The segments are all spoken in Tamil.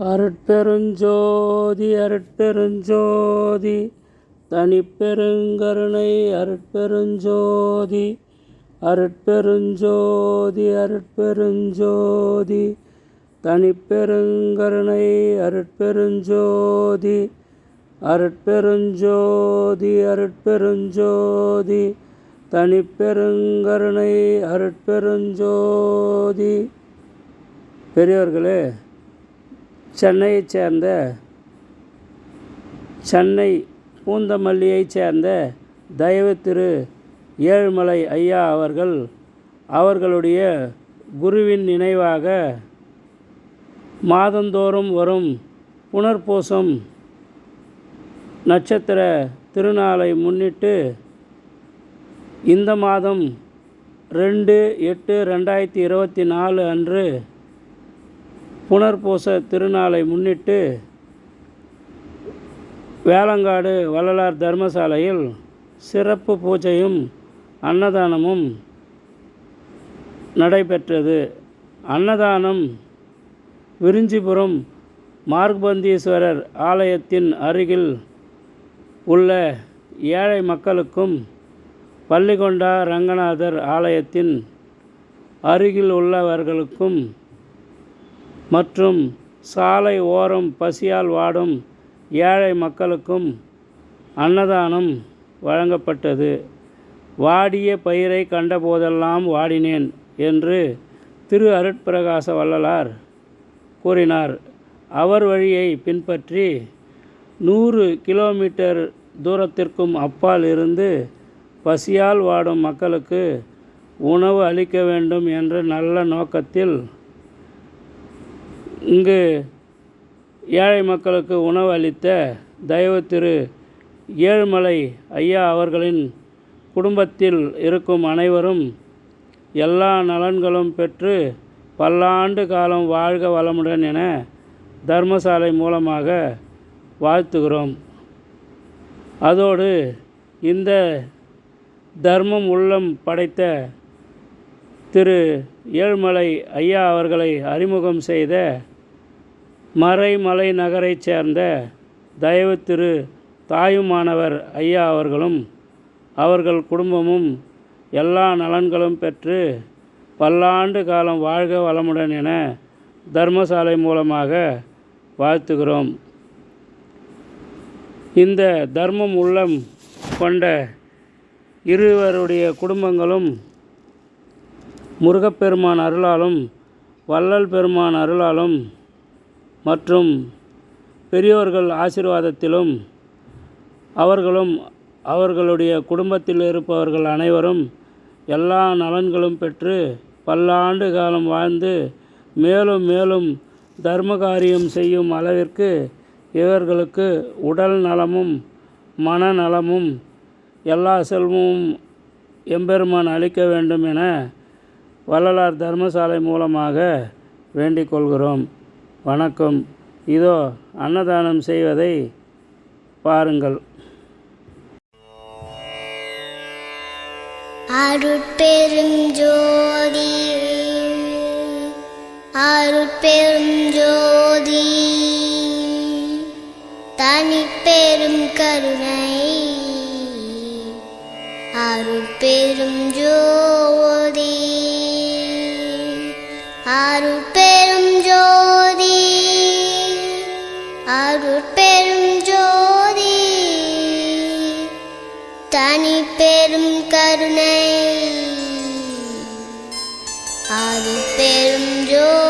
அருட்பெருஞ்சோதி அருட்பெருஞ்சோதி. தனிப்பெருங்கருணை அருட்பெருஞ்சோதி. அருட்பெருஞ்சோதி அருட்பெருஞ்சோதி. தனிப்பெருங்கருணை அருட்பெருஞ்சோதி. அருட்பெருஞ்சோதி அருட்பெருஞ்சோதி. தனிப்பெருங்கருணை அருட்பெருஞ்சோதி. பெரியவர்களே சென்னையைச் சேர்ந்த சென்னை பூந்தமல்லியைச் சேர்ந்த தயவு திரு ஏழுமலை ஐயா அவர்கள் அவர்களுடைய குருவின் நினைவாக மாதந்தோறும் வரும் புனர்பூசம் நட்சத்திர திருநாளை முன்னிட்டு இந்த மாதம் ரெண்டு எட்டு ரெண்டாயிரத்தி இருபத்தி நாலு அன்று புனர்பூச திருநாளை முன்னிட்டு வேளங்காடு வள்ளலார் தர்மசாலையில் சிறப்பு பூஜையும் அன்னதானமும் நடைபெற்றது. அன்னதானம் விரிஞ்சிபுரம் மார்க்பந்தீஸ்வரர் ஆலயத்தின் அருகில் உள்ள ஏழை மக்களுக்கும் பள்ளிகொண்டா ரங்கநாதர் ஆலயத்தின் அருகில் உள்ளவர்களுக்கும் மற்றும் சாலை ஓரம் பசியால் வாடும் ஏழை மக்களுக்கும் அன்னதானம் வழங்கப்பட்டது. வாடிய பயிரை கண்டபோதெல்லாம் வாடினேன் என்று திரு அருட்பிரகாச வள்ளலார் கூறினார். அவர் வழியை பின்பற்றி நூறு கிலோமீட்டர் தூரத்திற்கும் அப்பால் இருந்து பசியால் வாடும் மக்களுக்கு உணவு அளிக்க வேண்டும் என்ற நல்ல நோக்கத்தில் இங்கு ஏழை மக்களுக்கு உணவு அளித்த தயவு திரு ஏழுமலை ஐயா அவர்களின் குடும்பத்தில் இருக்கும் அனைவரும் எல்லா நலன்களும் பெற்று பல்லாண்டு காலம் வாழ்க வளமுடன் என தர்மசாலை மூலமாக வாழ்த்துகிறோம். அதோடு இந்த தர்மம் உள்ளம் படைத்த திரு ஏழ்மலை ஐயா அவர்களை அறிமுகம் செய்த மறைமலை நகரைச் சேர்ந்த தயவு திரு தாயுமானவர் ஐயா அவர்களும் அவர்கள் குடும்பமும் எல்லா நலன்களும் பெற்று பல்லாண்டு காலம் வாழ்க வளமுடன் என தர்மசாலை மூலமாக வாழ்த்துகிறோம். இந்த தர்மம் உள்ளம் கொண்ட இருவருடைய குடும்பங்களும் முருகப்பெருமான் அருளாலும் வள்ளல் பெருமான் அருளாலும் மற்றும் பெரியோர்கள் ஆசீர்வாதத்திலும் அவர்களும் அவர்களுடைய குடும்பத்தில் இருப்பவர்கள் அனைவரும் எல்லா நலன்களும் பெற்று பல்லாண்டு காலம் வாழ்ந்து மேலும் மேலும் தர்ம காரியம் செய்யும் அளவிற்கு இவர்களுக்கு உடல் நலமும் மனநலமும் எல்லா செல்வமும் எம்பெருமான் அளிக்க வேண்டும் என வள்ளலார் தர்மசாலை மூலமாக வேண்டிக் கொள்கிறோம். வணக்கம். இதோ அன்னதானம் செய்வதை பாருங்கள். அருட்பெருஞ்சோதி அருட்பெருஞ்சோதி தனிப்பெரும் கருணை அருட்பெரும் ஜோதி அருட்பெரும் ஜோதி. அருட்பெரும் ஜோதி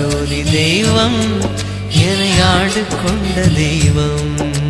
ஜோதி தெய்வம் என்னை ஆண்டு கொண்ட தெய்வம்.